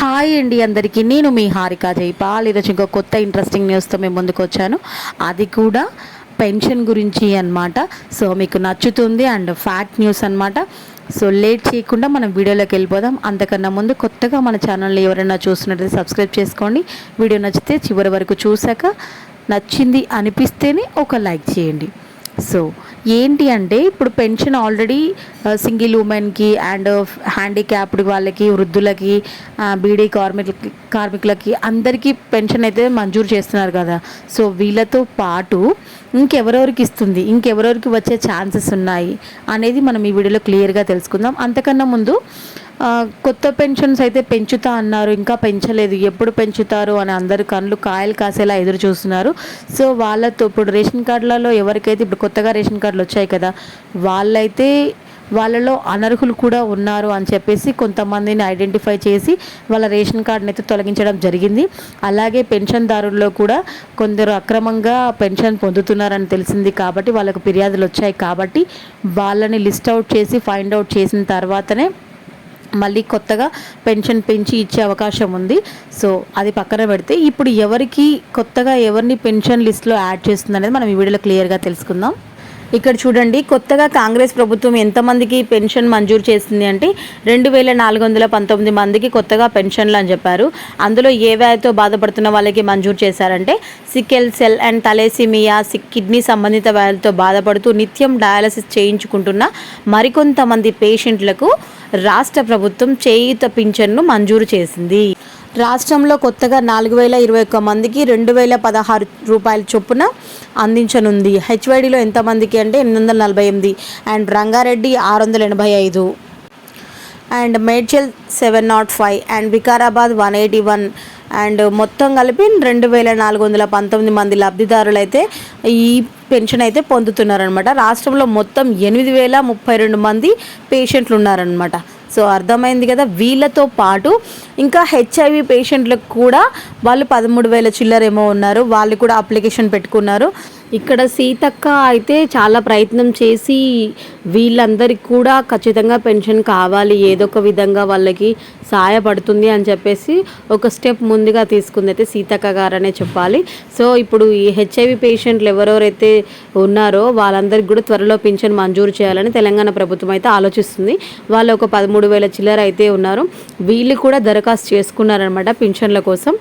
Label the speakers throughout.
Speaker 1: Hi అండి అందరికీ. నేను మీ హారిక జైపాల్ ఈరోజు ఇంకో కొత్త ఇంట్రెస్టింగ్ న్యూస్తో మేము ముందుకు వచ్చాను. అది కూడా పెన్షన్ గురించి అన్నమాట. సో మీకు నచ్చుతుంది అండ్ ఫ్యాక్ట్ న్యూస్ అనమాట సో లేట్ చేయకుండా మనం వీడియోలోకి వెళ్ళిపోదాం. అంతకన్నా ముందు కొత్తగా మన ఛానల్ని ఎవరైనా చూస్తున్నట్లయితే సబ్స్క్రైబ్ చేసుకోండి. వీడియో నచ్చితే చివరి వరకు చూశాక నచ్చింది అనిపిస్తేనే ఒక లైక్ చేయండి. సో ఏంటి అంటే ఇప్పుడు పెన్షన్ ఆల్రెడీ సింగిల్ ఉమెన్కి అండ్ హ్యాండిక్యాప్డ్ వాళ్ళకి వృద్ధులకి uh, బీడీ కార్మికులకి కార్మికులకి అందరికీ పెన్షన్ అయితే మంజూరు చేస్తున్నారు కదా. సో వీళ్ళతో పాటు ఇంకెవరెవరికి ఇస్తుంది? ఇంకెవరెవరికి వచ్చే ఛాన్సెస్ ఉన్నాయి? అనేది మనం ఈ వీడియోలో క్లియర్గా తెలుసుకుందాం. అంతకన్నా ముందు కొత్త పెన్షన్స్ అయితే పెంచుతా అన్నారు ఇంకా పెంచలేదు. ఎప్పుడు పెంచుతారు అని అందరు కళ్ళు కాయలు కాసేలా ఎదురు చూస్తున్నారు. సో వాళ్ళతో ఇప్పుడు రేషన్ కార్డులలో ఎవరికైతే ఇప్పుడు కొత్తగా రేషన్ కార్డులు వచ్చాయి కదా వాళ్ళైతే వాళ్ళలో అనర్హులు కూడా ఉన్నారు అని చెప్పేసి కొంతమందిని ఐడెంటిఫై చేసి వాళ్ళ రేషన్ కార్డుని అయితే తొలగించడం జరిగింది. అలాగే పెన్షన్దారుల్లో కూడా కొందరు అక్రమంగా పెన్షన్ పొందుతున్నారని తెలిసింది కాబట్టి వాళ్ళకు ఫిర్యాదులు వచ్చాయి కాబట్టి వాళ్ళని లిస్ట్ అవుట్ చేసి ఫైండ్ అవుట్ చేసిన తర్వాతనే మళ్ళీ కొత్తగా పెన్షన్ పెంచి ఇచ్చే అవకాశం ఉంది. సో అది పక్కన పెడితే ఇప్పుడు ఎవరికి కొత్తగా ఎవరిని పెన్షన్ లిస్ట్లో యాడ్ చేస్తుంది అనేది మనం ఈ వీడియోలో క్లియర్గా తెలుసుకుందాం. ఇక్కడ చూడండి కొత్తగా కాంగ్రెస్ ప్రభుత్వం ఎంతమందికి పెన్షన్ మంజూరు చేసింది అంటే రెండు వేల నాలుగు వందల పంతొమ్మిది మందికి కొత్తగా పెన్షన్లు అని చెప్పారు. అందులో ఏ వ్యాధితో బాధపడుతున్న వాళ్ళకి మంజూరు చేశారంటే సికెల్ సెల్ అండ్ తలేసిమియా సి- కిడ్నీ సంబంధిత వ్యాధులతో బాధపడుతూ నిత్యం డయాలసిస్ చేయించుకుంటున్న మరికొంతమంది పేషెంట్లకు రాష్ట్ర ప్రభుత్వం చేయూత పింఛన్ను మంజూరు చేసింది. రాష్ట్రంలో కొత్తగా నాలుగు వేల ఇరవై ఒక్క మందికి రెండు వేల పదహారు రూపాయల చొప్పున అందించనుంది. హెచ్వైడిలో ఎంతమందికి అంటే ఎనిమిది వందల నలభై ఎనిమిది అండ్ రంగారెడ్డి ఆరు వందల ఎనభై ఐదు. And Medchal seven naught five and Vikarabad one eighty one and మొత్తం కలిపి రెండు వేల నాలుగు వందల పంతొమ్మిది మంది లబ్ధిదారులు అయితే ఈ పెన్షన్ అయితే పొందుతున్నారనమాట రాష్ట్రంలో మొత్తం ఎనిమిది వేల ముప్పై రెండు మంది పేషెంట్లు ఉన్నారనమాట సో అర్థమైంది కదా వీళ్ళతో పాటు ఇంకా హెచ్ఐవి పేషెంట్లకు కూడా వాళ్ళు పదమూడు వేల చిల్లరేమో ఉన్నారు. వాళ్ళు కూడా అప్లికేషన్ పెట్టుకున్నారు. ఇక్కడ సీతక్క అయితే చాలా ప్రయత్నం చేసి వీళ్ళందరికీ కూడా ఖచ్చితంగా పెన్షన్ కావాలి ఏదో ఒక విధంగా వాళ్ళకి సహాయపడుతుంది అని చెప్పేసి ఒక స్టెప్ ముందుగా తీసుకుంది అయితే సీతక్క గారనే చెప్పాలి. సో ఇప్పుడు ఈ హెచ్ఐవి పేషెంట్లు ఎవరెవరైతే ఉన్నారో వాళ్ళందరికీ కూడా త్వరలో పింఛన్ మంజూరు చేయాలని తెలంగాణ ప్రభుత్వం అయితే ఆలోచిస్తుంది. వాళ్ళు ఒక పదమూడు వేల చిల్లర అయితే ఉన్నారు. వీళ్ళు కూడా దరఖాస్తు చేసుకున్నారనమాట పింఛన్ల కోసం.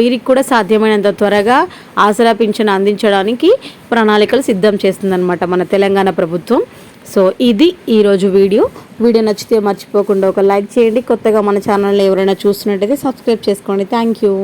Speaker 1: వీరికి కూడా సాధ్యమైనంత త్వరగా ఆసరా పింఛన్ అందించడానికి ప్రణాళికలు సిద్ధం చేస్తుందన్నమాట మన తెలంగాణ ప్రభుత్వం. సో ఇది ఈరోజు వీడియో. వీడియో నచ్చితే మర్చిపోకుండా ఒక లైక్ చేయండి. కొత్తగా మన ఛానల్లో ఎవరైనా చూస్తున్నట్టయితే సబ్స్క్రైబ్ చేసుకోండి. Thank you.